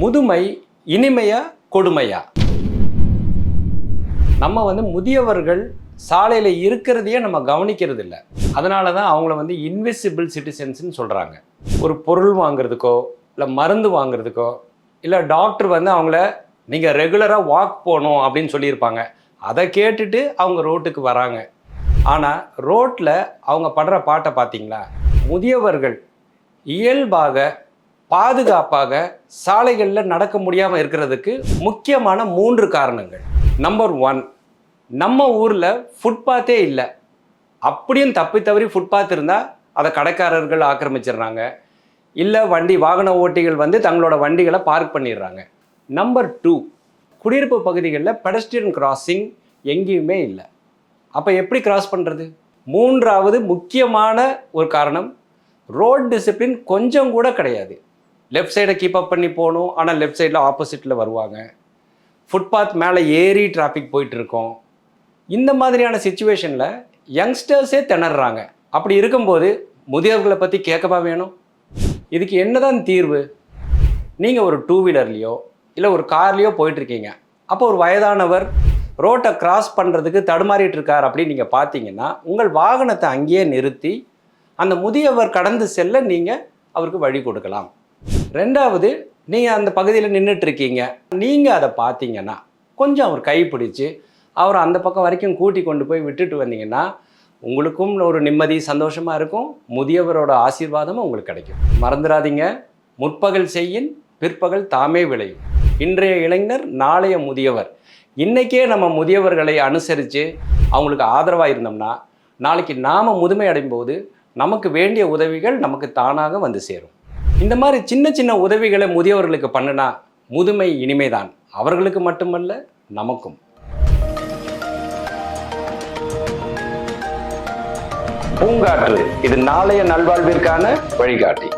முதுமை இனிமையா கொடுமையா? நம்ம வந்து முதியவர்கள் சாலையில் இருக்கிறதையே நம்ம கவனிக்கிறது இல்லை அதனால தான் அவங்கள வந்து இன்விசிபிள் சிட்டிசன்ஸ்னு சொல்கிறாங்க ஒரு பொருள் வாங்குறதுக்கோ இல்லை மருந்து வாங்குறதுக்கோ இல்லை டாக்டர் வந்து அவங்கள நீங்கள் ரெகுலராக வாக் போகணும் அப்படின்னு சொல்லியிருப்பாங்க. அதை கேட்டுட்டு அவங்க ரோட்டுக்கு வராங்க. ஆனால் ரோட்டில் அவங்க படுற பாட்டை பார்த்தீங்களா? முதியவர்கள் இயல்பாக பாதுகாப்பாக சாலைகளில் நடக்க முடியாமல் இருக்கிறதுக்கு முக்கியமான மூன்று காரணங்கள். நம்பர் ஒன் நம்ம ஊரில் ஃபுட்பாத்தே இல்லை. அப்படியும் தப்பி தவறி ஃபுட்பாத் இருந்தால் அதை கடைக்காரர்கள் ஆக்கிரமிச்சிடுறாங்க. இல்லை வண்டி வாகன ஓட்டிகள் வந்து தங்களோட வண்டிகளை பார்க் பண்ணிடுறாங்க. நம்பர் டூ குடியிருப்பு பகுதிகளில் பெடஸ்ட்ரியன் கிராசிங் எங்கேயுமே இல்லை. அப்போ எப்படி கிராஸ் பண்ணுறது மூன்றாவது முக்கியமான ஒரு காரணம் ரோட் டிசிப்ளின் கொஞ்சம் கூட கிடையாது. லெஃப்ட் சைடை கீப் அப் பண்ணி போகணும். ஆனால் லெஃப்ட் சைடில் ஆப்போசிட்டில் வருவாங்க. ஃபுட்பாத் மேலே ஏறி டிராஃபிக் போயிட்டுருக்கோம். இந்த மாதிரியான சுச்சுவேஷனில் யங்ஸ்டர்ஸே திணறாங்க. அப்படி இருக்கும்போது முதியவர்களை பற்றி கேட்கவா வேணும்? இதுக்கு என்னதான் தீர்வு? நீங்கள் ஒரு டூ வீலர்லேயோ இல்லை ஒரு கார்லேயோ போயிட்டுருக்கீங்க. அப்போ ஒரு வயதானவர் ரோட்டை கிராஸ் பண்ணுறதுக்கு தடுமாறிட்டு இருக்கார் அப்படின்னு நீங்கள் பார்த்தீங்கன்னா உங்கள் வாகனத்தை அங்கேயே நிறுத்தி அந்த முதியவர் கடந்து செல்ல நீங்கள் அவருக்கு வழி கொடுக்கலாம். ரெண்டாவது நீங்கள் அந்த பகுதியில் நின்றுட்டு இருக்கீங்க நீங்கள் அதை பார்த்தீங்கன்னா கொஞ்சம் அவர் கை பிடிச்சி அவர் அந்த பக்கம் வரைக்கும் கூட்டி கொண்டு போய் விட்டுட்டு வந்தீங்கன்னா உங்களுக்கும் ஒரு நிம்மதி சந்தோஷமாக இருக்கும். முதியவரோட ஆசீர்வாதமும் உங்களுக்கு கிடைக்கும். மறந்துடாதீங்க. முற்பகல் செய்யின் பிற்பகல் தாமே விளையும். இன்றைய இளைஞர் நாளைய முதியவர். இன்றைக்கே நம்ம முதியவர்களை அனுசரித்து அவங்களுக்கு ஆதரவாக இருந்தோம்னா நாளைக்கு நாம் முதுமை அடையும் போது நமக்கு வேண்டிய உதவிகள் நமக்கு தானாக வந்து சேரும். இந்த மாதிரி சின்ன சின்ன உதவிகளை முதியவர்களுக்கு பண்ணுனா முதுமை இனிமைதான். அவர்களுக்கு மட்டுமல்ல நமக்கும். பூங்காற்று இது நாளைய நல்வாழ்விற்கான வழிகாட்டி.